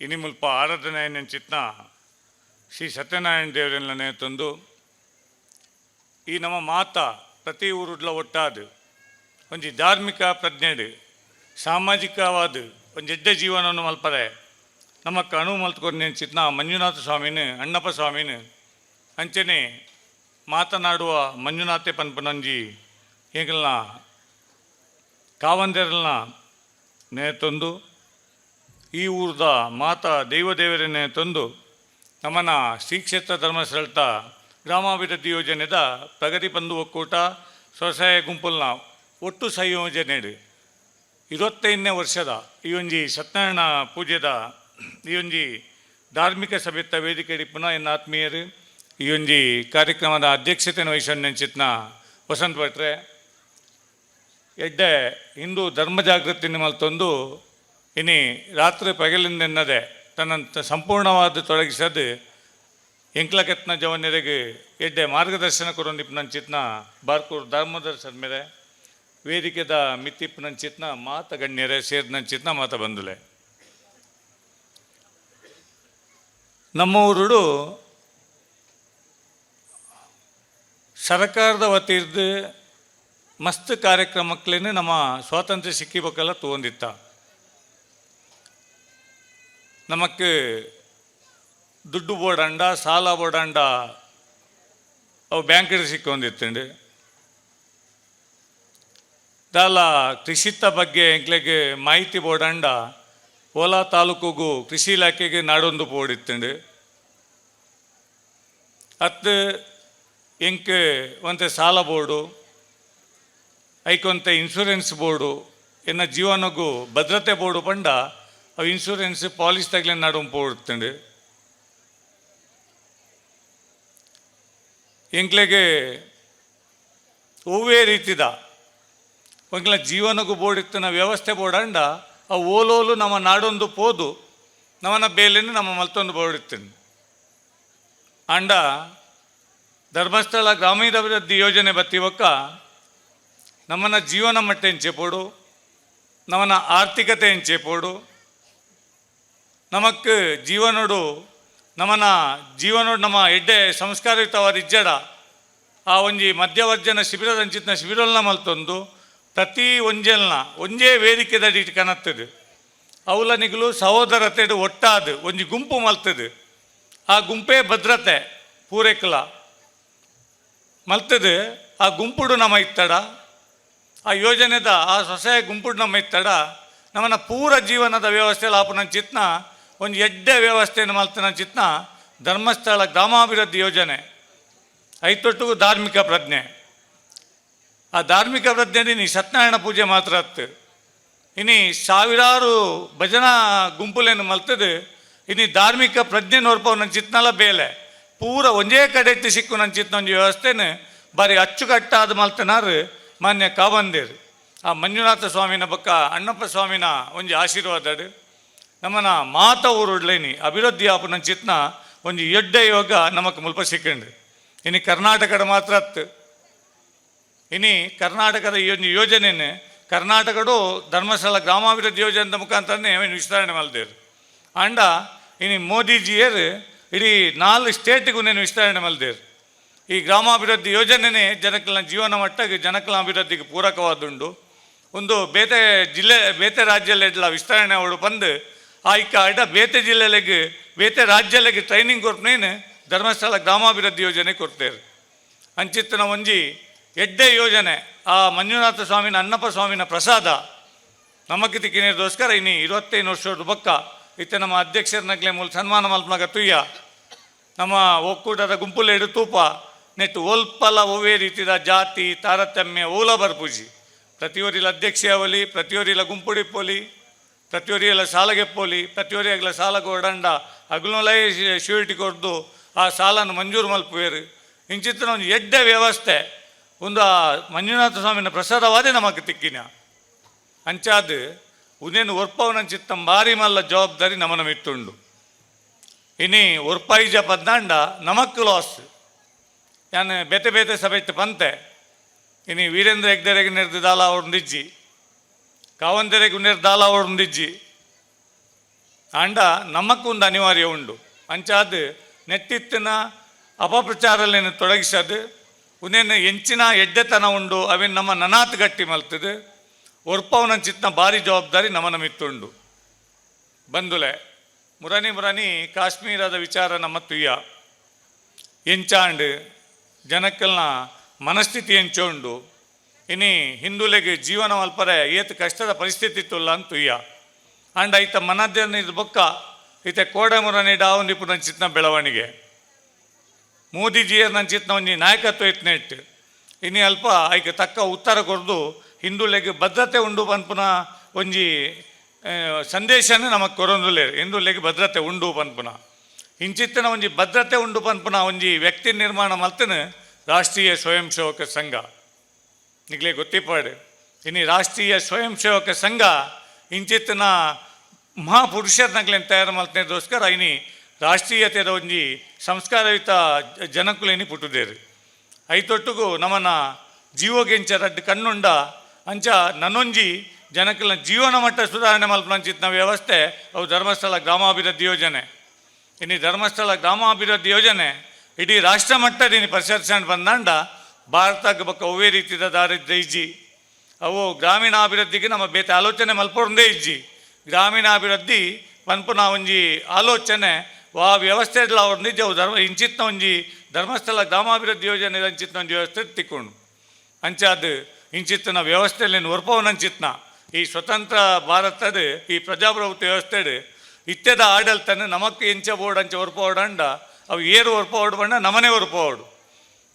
ಇನಿ ಮುಲ್ಪ ಆರಾಧನೆ ಶ್ರೀ ಸತ್ಯನಾರಾಯಣ ದೇವರನ್ನ ತಂದು, ಈ ನಮ್ಮ ಮಾತ ಪ್ರತಿ ಊರುಡ್ಲ ಒಟ್ಟಾದು ಒಂಜಿ ಧಾರ್ಮಿಕ ಪ್ರಜ್ಞೆಡು ಸಾಮಾಜಿಕವಾದ, ಒಂದು ಎಡ್ಡೆ ಜೀವನವನ್ನು ಮಲ್ಪರೆ ನಮ್ಮ ಅಣು ಮಲ್ತ್ಕೊಂಡು ನೆಂಚಿತ್ನ ಮಂಜುನಾಥ ಸ್ವಾಮಿನ, ಅಣ್ಣಪ್ಪ ಸ್ವಾಮಿನ, ಅಂಚನೆ ಮಾತನಾಡುವ ಮಂಜುನಾಥೆ ಪನ್ಪನಂಜಿ ಈಗಲನ್ನ ಕಾವಂದೆರಲ್ನ ನೇ ತಂದು ಈ ಊರ್ದ ಮಾತಾ ದೇವದೇವರನ್ನೇ ತಂದು ನಮ್ಮನ ಶ್ರೀ ಕ್ಷೇತ್ರ ಧರ್ಮಸ್ಥಳದ ಗ್ರಾಮಾಭಿವೃದ್ಧಿ ಯೋಜನೆದ ಪ್ರಗತಿ ಬಂಧು ಒಕ್ಕೂಟ, ಸ್ವಸಹಾಯ ಗುಂಪುಲ್ನ ಒಟ್ಟು ಸಂಯೋಜನೆ ಇರುವತ್ತೈದನೇ ವರ್ಷದ ಈ ಒಂಜಿ ಸತ್ಯನಾರಾಯಣ ಪೂಜೆದ ಈ ಒಂಜಿ ಧಾರ್ಮಿಕ ಸಭೆತ್ತ ವೇದಿಕೆ ಪುನಃ ಎನ್ನ ಆತ್ಮೀಯರು ಈ ಒಂಜಿ ಕಾರ್ಯಕ್ರಮದ ಅಧ್ಯಕ್ಷತೆಯನ್ನು ನೆಂಚಿತ್ನ ವಸಂತ ಭಟ್ರೆ. ಎಡ್ಡೆ ಹಿಂದೂ ಧರ್ಮ ಜಾಗೃತಿ ಮಲ್ತೊಂದು ಇನಿ ರಾತ್ರಿ ಪಗಲಿಂದೆನ್ನದೆ ತನ್ನ ಸಂಪೂರ್ಣವಾದ ತೊಡಗಿಸದು ಎಂಕ್ಲಕೆತ್ನ ಜವನ್ಯರಿಗೆ ಎಡ್ಡೆ ಮಾರ್ಗದರ್ಶನ ಕೊರೊಂದಿಪ್ಪನಂಚಿತ್ನ ಬಾರ್ಕೂರ್ ಧರ್ಮದರ್ಶನ ಮೇಲೆ ವೇದಿಕೆದ ಮಿತ್ತಿಪ್ಪನಂಚಿತ್ನ ಮಾತ ಗಣ್ಯರೇ ಸೇರಿದಂಚಿತ್ನ ಮಾತ ಬಂದಲೆ. ನಮ್ಮ ಊರುಡು ಸರ್ಕಾರದ ವತಿರ್ದು ಮಸ್ತ್ ಕಾರ್ಯಕ್ರಮಕ್ಕೇನೆ ನಮ್ಮ ಸ್ವಾತಂತ್ರ್ಯ ಸಿಕ್ಕಿಬೇಕಲ್ಲ ತಗೊಂಡಿತ್ತ ನಮಕ್ಕೆ ದುಡ್ಡು ಬೋಡಂಡ ಸಾಲ ಬೋಡಂಡ ಅವು ಬ್ಯಾಂಕ್ ಸಿಕ್ಕೊಂಡಿತ್ತಂಡು ದಾಲ ಕೃಷಿತ ಬಗ್ಗೆ ಎಂಕ್ಲೆಗೆ ಮಾಹಿತಿ ಬೋಡಂಡ ಓಲಾ ತಾಲೂಕುಗೂ ಕೃಷಿ ಇಲಾಖೆಗೆ ನಾಡೊಂದು ಬೋಡಿತ್ತಂಡು ಅತ್ತ ಎಂಕ್ ಒಂತೆ ಸಾಲ ಬೋರ್ಡು, ಐಕೊಂತೆ ಇನ್ಶೂರೆನ್ಸ್ ಬೋರ್ಡು ಎನ್ನ ಜೀವನಗೂ ಭದ್ರತೆ ಬೋರ್ಡು ಪಂಡ ಅವು ಇನ್ಶೂರೆನ್ಸ್ ಪಾಲಿಸಿ ತಗಲೆ ನಡು ಪೋಡ್ತಂಡು ಎಂಕ್ಲೆಗೆ ಒವ್ವೇ ರೀತಿದ. ಒಂಕ್ಲ ಜೀವನಗೂ ಬೋಡಿತ್ತಿನ ವ್ಯವಸ್ಥೆ ಬೋಡಂಡ ಆ ಓಲೋಲು ನಮ್ಮ ನಾಡೊಂದು ಪೋದು. ನಮ್ಮನ ಬೇಲಿನ ನಮ್ಮ ಮಲ್ತೊಂದು ಬೋಡಿತ್ತೀನಿ ಅಂಡ ಧರ್ಮಸ್ಥಳ ಗ್ರಾಮೀಣಾಭಿವೃದ್ಧಿ ಯೋಜನೆ ಬತ್ತಿವಕ್ಕ ನಮ್ಮನ ಜೀವನ ಮಟ್ಟ ಎಂಚೆಪೋಡು ನಮ್ಮನ ಆರ್ಥಿಕತೆ ಎಂಚೆಪೋಡು ನಮಕ್ ಜೀವನೋಡು, ನಮನ ಜೀವನೋಡು, ನಮ್ಮ ಎಡ್ಡೆ ಸಂಸ್ಕಾರಯುತವಾದ ಇಜ್ಜಡ, ಆ ಒಂಜಿ ಮಧ್ಯವರ್ಜನ ಶಿಬಿರದ ಅಂಚಿತ್ನ ಶಿಬಿರಲ್ನ ಮಲ್ತೊಂದು, ಪ್ರತಿ ಒಂಜೆಲ್ನ, ಒಂಜೇ ವೇದಿಕೆದ ಇಟ್ಟು ಕನತ್ತದು. ಅವಲನಿಗಳು ಸಹೋದರತೆಡು ಒಟ್ಟಾದು, ಒಂಜಿ ಗುಂಪು ಮಲ್ತದು. ಆ ಗುಂಪೇ ಭದ್ರತೆ, ಪೂರೈಕಲ. ಮಲ್ತದು, ಆ ಗುಂಪುಡು ನಮ್ಮ ಇತ್ತಡ, ಆ ಯೋಜನೆದ, ಆ ಸ್ವಸಹಾಯ ಗುಂಪುಡು ನಮ್ಮ ಇತ್ತಡ ನಮ್ಮನ್ನ ಪೂರ ಜೀವನದ ವ್ಯವಸ್ಥೆ ಆಪುನ ಚಿತ್ನ ಒಂದು ಎಡ್ಡೆ ವ್ಯವಸ್ಥೆಯನ್ನು ಮಾಡ್ತಾನ ಚಿತ್ನ. ಧರ್ಮಸ್ಥಳ ಗ್ರಾಮಾಭಿವೃದ್ಧಿ ಯೋಜನೆ. ಐತೊಟ್ಟಿಗೂ ಧಾರ್ಮಿಕ ಪ್ರಜ್ಞೆ. ಆ ಧಾರ್ಮಿಕ ಪ್ರಜ್ಞೆ ನೀ ಸತ್ಯನಾರಾಯಣ ಪೂಜೆ ಮಾತ್ರ ಹತ್ತು. ಇನಿ ಸಾವಿರಾರು ಭಜನಾ ಗುಂಪುಲೇನು ಮಲ್ತದೆ. ಇನಿ ಧಾರ್ಮಿಕ ಪ್ರಜ್ಞೆ ನೋಡ್ಪೋ ನನ್ನ ಚಿತ್ನಲ್ಲ ಬೇಲೆ. ಪೂರ ಒಂದೇ ಕಡೆ ಎತ್ತಿ ಸಿಕ್ಕು ನನ್ನ ಚಿತ್ನ ಒಂದು ವ್ಯವಸ್ಥೆನ. ಬಾರಿ ಅಚ್ಚುಕಟ್ಟಾದ ಮಲ್ತನಾರು ಮಾನ್ಯ ಕಾಬಂದಿರು. ಆ ಮಂಜುನಾಥ ಸ್ವಾಮಿನ ಬಕ್ಕ ಅಣ್ಣಪ್ಪ ಸ್ವಾಮಿನ ಒಂಜಿ ಆಶೀರ್ವಾದಡು ನಮ್ಮನ ಮಾತ ಊರುಡ್ಲೇನಿ. ಅಭಿವೃದ್ಧಿ ಆಪುನ ಚಿತ್ನ ಒಂದು ಎಡ್ಡೆ ಯೋಗ ನಮಕ್ ಮುಲ್ಪ ಸಿಕ್ಕಂಡು ಇನಿ ಕರ್ನಾಟಕದ ಮಾತ್ರ ಅತ್ತು. ಇನಿ ಕರ್ನಾಟಕದ ಈ ಒಂದು ಯೋಜನೆಯೇ ಕರ್ನಾಟಕಡು ಧರ್ಮಸ್ಥಳ ಗ್ರಾಮಾಭಿವೃದ್ಧಿ ಯೋಜನೆ ಮುಖಾಂತರನೇ ವಿಸ್ತರಣೆ ಮಲ್ದೇರು ಅಂಡ ಇನಿ ಮೋದಿಜಿಯರು ಇಡೀ ನಾಲ್ಕು ಸ್ಟೇಟ್ಗೂ ನೇನು ವಿಸ್ತರಣೆ ಮಲ್ದೇರು ಈ ಗ್ರಾಮಾಭಿವೃದ್ಧಿ ಯೋಜನೆನೇ ಜನಕಲ್ನ ಜೀವನ ಮಟ್ಟಕ್ಕೆ ಜನಕಲ ಅಭಿವೃದ್ಧಿಗೆ ಪೂರಕವಾದುಂಡು. ಒಂದು ಬೇತೆ ಜಿಲ್ಲೆ ಬೇತೆ ರಾಜ್ಯಲೆಡ್ಲ ವಿಸ್ತರಣೆ ಅವಳು ಬಂದು ಅಡ್ಡ ಬೇತೆ ಜಿಲ್ಲೆಲೆಗೆ ಬೇತೆ ರಾಜ್ಯಲೆಗೆ ಟ್ರೈನಿಂಗ್ ಕೊಡ್ನೇನು ಧರ್ಮಸ್ಥಳ ಗ್ರಾಮಾಭಿವೃದ್ಧಿ ಯೋಜನೆ ಕೊಡ್ತೇರು. ಅಂಚಿತ್ತಿನ ಒಂಜಿ ಎಡ್ಡೆ ಯೋಜನೆ. ಆ ಮಂಜುನಾಥ ಸ್ವಾಮಿನ ಅನ್ನಪ್ಪ ಸ್ವಾಮಿನ ಪ್ರಸಾದ. ನಮಗೆ ತಿಕ್ಕಿನಿಗೋಸ್ಕರ ಇನ್ನು ಇರುವತ್ತೈದು ವರ್ಷದ ಬಕ್ಕ ಇತ್ತೆ ನಮ್ಮ ಅಧ್ಯಕ್ಷರನಗ್ಲೆ ಮೂಲ ಸನ್ಮಾನ ಮಲ್ಪನಾಗ ತುಯ್ಯ. ನಮ್ಮ ಒಕ್ಕೂಟದ ಗುಂಪುಲೇಡು ತೂಪ. ನೆಟ್ಟು ಒಲ್ಪಲ ಒವೇ ರೀತಿದ ಜಾತಿ, ತಾರತಮ್ಯ ಓಲ ಬರ್ಪೂಜಿ ಪ್ರತಿಯೊರಿಲ ಅಧ್ಯಕ್ಷ ಅವಲಿ, ಪ್ರತಿಯೊರಿಲ ಗುಂಪುಡಿಪ್ಪೋಲಿ ಪ್ರತಿಯೊರಿಯಲ ಸಾಲಗೆಪ್ಪೋಲಿ ಪ್ರತಿಯೊರಿಯಾಗಲ ಸಾಲ ಕೊಡಂಡ ಅಗ್ಲೊಲೈ ಶ್ಯೂರಿಟಿ ಕೊಡ್ದು ಆ ಸಾಲನ್ನು ಮಂಜೂರು ಮಲ್ಪುವೇರು. ಇಂಚಿತ್ತಿನ ಒಂದು ಎಡ್ಡೆ ವ್ಯವಸ್ಥೆ. ಒಂದು ಆ ಮಂಜುನಾಥ ಸ್ವಾಮಿನ ಪ್ರಸಾದವಾದೇ ನಮಕ್ ತಿಕ್ಕಿನ. ಅಂಚಾದ್ ಉದೇನು ಒರ್ಪವನ ಚಿತ್ತಂ ಬಾರಿ ಮಲ್ಲ ಜವಾಬ್ದಾರಿ ನಮನ ಮಿತ್ತುಂಡು. ಇನಿ ಒರ್ಪಾಯಿಜ ಪದ್ನಾಂಡ ನಮಕ್ ಲಾಸ್. ಯಾನ್ ಬೇತೆ ಬೇತೆ ಸಭೆಟ್ ಪಂತೆ. ಇನಿ ವೀರೇಂದ್ರ ಹೆಗ್ಡೆರೆಗೆ ನಿರ್ದಿದಾಲ ದಾಲ ಅವ್ರೊಂದಿಜ್ಜಿ ನೆರೆದು ದಾಲ ಅಂಡ ಆಂಡ ನಮಕ್ಕೊಂದು ಅನಿವಾರ್ಯ ಉಂಡು. ಅಂಚಾದ್ ನೆಟ್ಟಿತ್ತಿನ ಅಪಪ್ರಚಾರಲೇನು ತೊಡಗಿಸದು ಉನೇನು ಎಂಚಿನ ಎಡ್ಡೆತನ ಉಂಡು, ಅವೇನು ನಮ್ಮ ನನಾತ್ ಗಟ್ಟಿ ಮಲ್ತದೆ ಒರ್ಪವನ ಚಿತ್ತನ ಭಾರಿ ಜವಾಬ್ದಾರಿ ನಮನ ಮಿತ್ತುಂಡು ಬಂದುಲೆ, ಮುರನಿ ಮುರನಿ ಕಾಶ್ಮೀರದ ವಿಚಾರ ನಮ್ಮ ತುಯ್ಯ ಎಂಚಾಂಡ್ ಜನಕ್ಕಲ್ನ ಮನಸ್ಥಿತಿ ಎಂಚೋಂಡು. ಇನಿ ಹಿಂದುಲೆಗೆ ಜೀವನ ಮಲ್ಪರೆ ಏತ್ ಕಷ್ಟದ ಪರಿಸ್ಥಿತಿ ಇತ್ತುಲ್ಲ ಅಂತ ತುಯ್ಯ ಅಂಡ್ ಐತ ಮನದ್ದೇನ ಇದು ಬೊಕ್ಕ ಈತ ಕೋಡೆ ಡಾವು ಡಾವುಂದಿಪು ಚಿತ್ನ ಬೆಳವಣಿಗೆ. ಮೋದಿಜಿಯರ್ ಚಿತ್ನ ಒಂಜಿ ನಾಯಕತ್ವ ಇತ್ನ ಇಟ್ಟು ಇನಿ ಅಲ್ಪ ಐಕೆ ತಕ್ಕ ಉತ್ತರ ಕೊರ್ದು ಹಿಂದುಲೆಗೆ ಭದ್ರತೆ ಉಂಡು ಪನ್ಪುನ ಒಂಜಿ ಸಂದೇಶನ ಸಂದೇಶನೇ ನಮಗೆ ಕೊರೊಂದುಲೆ ಹಿಂದುಲೆಗೆ ಭದ್ರತೆ ಉಂಡು ಪನ್ಪುನ ಇಂಚಿತ್ತಿನ ಒಂಜಿ ಭದ್ರತೆ ಉಂಡು ಪನ್ಪುನ ಒಂಜಿ ವ್ಯಕ್ತಿ ನಿರ್ಮಾಣ ಮಲ್ತನ ರಾಷ್ಟ್ರೀಯ ಸ್ವಯಂ ಸೇವಕ ಸಂಘ. ನಿಗ್ಲೇ ಗೊತ್ತಿಪ್ಪಾಡು. ಇನ್ನು ರಾಷ್ಟ್ರೀಯ ಸ್ವಯಂ ಸೇವಕ ಸಂಘ ಇಂಚಿತ್ತಿನ ಮಹಾಪುರುಷರ್ನಗ್ಲೇನು ತಯಾರು ಮಲ್ತನೇದೋಸ್ಕರ ಐನಿ ರಾಷ್ಟ್ರೀಯತೆದ ಒಂಜಿ ಸಂಸ್ಕಾರಯುತ ಐ ತೊಟ್ಟುಗು ಐತೊಟ್ಟುಗು ನಮ್ಮನ ಜೀವಗೆಂಚರಡ್ಡು ಕಣ್ಣುಂಡ ಅಂಚ ನನ್ನೊಂಜಿ ಜನಕಲ ಜೀವನ ಮಟ್ಟ ಸುಧಾರಣೆ ಮಲ್ಪನಂಚಿತ್ನ ವ್ಯವಸ್ಥೆ ಅವು ಧರ್ಮಸ್ಥಳ ಗ್ರಾಮಾಭಿವೃದ್ಧಿ ಯೋಜನೆ. ಇನ್ನು ಧರ್ಮಸ್ಥಳ ಗ್ರಾಮಾಭಿವೃದ್ಧಿ ಯೋಜನೆ ಇಡೀ ರಾಷ್ಟ್ರ ಮಟ್ಟದ ಪರಿಸರಿಸ್ಕೊಂಡು ಬಂದಾಂಡ ಭಾರತಕ್ಕೆ ಬಕ್ಕ ಒವೇ ರೀತಿದ ದಾರಿದ್ರ್ಯ ಇಜ್ಜಿ. ಅವು ಗ್ರಾಮೀಣಾಭಿವೃದ್ಧಿಗೆ ನಮ್ಮ ಬೇತೆ ಆಲೋಚನೆ ಮಲ್ಪೊಂದೇ ಇಜ್ಜಿ. ಗ್ರಾಮೀಣಾಭಿವೃದ್ಧಿ ಪನ್ಪುನ ಒಂಜಿ ಆಲೋಚನೆ, ವಾ ವ್ಯವಸ್ಥೆ ಅವ್ರು ಅವು ಧರ್ಮ, ಇಂಚಿತ್ನ ಒಂಜಿ ಧರ್ಮಸ್ಥಳ ಗ್ರಾಮಾಭಿವೃದ್ಧಿ ಯೋಜನೆ ಅಂಚಿತ್ನ ಒಂದು ವ್ಯವಸ್ಥೆ ತಿಕ್ಕೊಂಡು ಅಂಚಾದ್ ಇಂಚಿತ್ತಿನ ವ್ಯವಸ್ಥೆಯಲ್ಲಿ ಒರ್ಪವನಂಚಿತ್ನ ಈ ಸ್ವತಂತ್ರ ಭಾರತದ ಈ ಪ್ರಜಾಪ್ರಭುತ್ವ ವ್ಯವಸ್ಥೆಡ್ ಇತ್ಯದ ಆಡಳಿತನ ನಮಕ್ಕೆ ಇಂಚ ಬೋರ್ಡ್ ಅಂಚ ಒರ್ಪೋಡಂಡ ಅವು ಏರು ಒರ್ಪೋಡ್ ಬಂಡ ನಮನೆ ಒರ್ಪೋಡು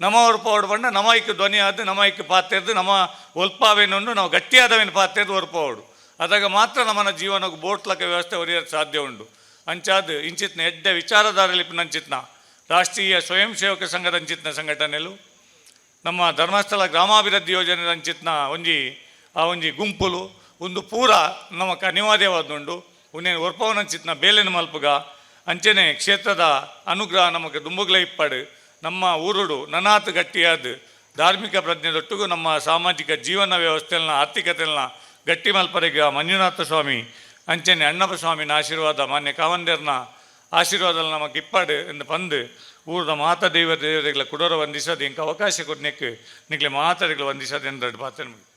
ನಮ ಒರ್ಪೋಡ್ ನಮ ನಮೈಕ್ ಧ್ವನಿ ಆದ ನಮೈಕ್ ಪಾತ್ರೆದ್ದು ನಮ್ಮ ಒಲ್ಪಾವೇನೊಂದು ನಾವು ಗಟ್ಟಿಯಾದವೇನು ಪಾತ್ರೆದ್ದು ಒರ್ಪೋಡು ಅದಾಗ ಮಾತ್ರ ನಮ್ಮನ ಜೀವನಕ್ಕೆ ಬೋಟ್ಲಕ ವ್ಯವಸ್ಥೆ ಒರಿಯೋದು ಸಾಧ್ಯ ಉಂಡು. ಅಂಚಾದ ಇಂಚಿತ್ನ, ಎಡ್ಡೆ ವಿಚಾರಧಾರಲಿ ಅಂಚಿತ್ನ, ರಾಷ್ಟ್ರೀಯ ಸ್ವಯಂ ಸೇವಕ ಸಂಘದ ಅಂಚಿತ್ನ ಸಂಘಟನೆಲು ನಮ್ಮ ಧರ್ಮಸ್ಥಳ ಗ್ರಾಮಾಭಿವೃದ್ಧಿ ಯೋಜನೆ ಅಂಚಿತ್ನ ಒಂಜಿ, ಆ ಒಂಜಿ ಗುಂಪುಲು, ಒಂದು ಪೂರ ನಮಕ್ ಅನಿವಾರ್ಯವಾದುಂಡು ಉನ್ನೇನು ಒರ್ಪವನಂಚಿತ್ನ ಬೇಲೆನ ಮಲ್ಪುಗ, ಅಂಚನೆ ಕ್ಷೇತ್ರದ ಅನುಗ್ರಹ ನಮಗೆ ದುಂಬುಗ್ಲ ಇಪ್ಪಡು. ನಮ್ಮ ಊರುಡು ನನಾತ್ ಗಟ್ಟಿಯಾದ ಧಾರ್ಮಿಕ ಪ್ರಜ್ಞೆದೊಟ್ಟಿಗೂ ನಮ್ಮ ಸಾಮಾಜಿಕ ಜೀವನ ವ್ಯವಸ್ಥೆಲ್ನ ಆರ್ಥಿಕತೆಲ್ನ ಗಟ್ಟಿ ಮಲ್ಪರೆಗ ಮಂಜುನಾಥ ಸ್ವಾಮಿ, ಅಂಚನೆ ಅಣ್ಣಪ್ಪ ಸ್ವಾಮಿನ ಆಶೀರ್ವಾದ, ಮಾನ್ಯ ಕಾವಂದೇರ್ನ ಆಶೀರ್ವಾದ ನಮಗೆ ಇಪ್ಪಡು ಎಂದು ಪಂದು ಊರ ಮಾತ ದೈವ ದೇವತೆಗಳ ಕುಡರ ವಂದಿಸೋದು, ಇಂಕ ಅವಕಾಶ ಕೊಡ್ನಿಕ್ಕೆ ನಿಗ್ಲಿ ಮಾತಾಡಿಗಳು ವಂದಿಸೋದು ಎಂದು ಪಾತ್ರ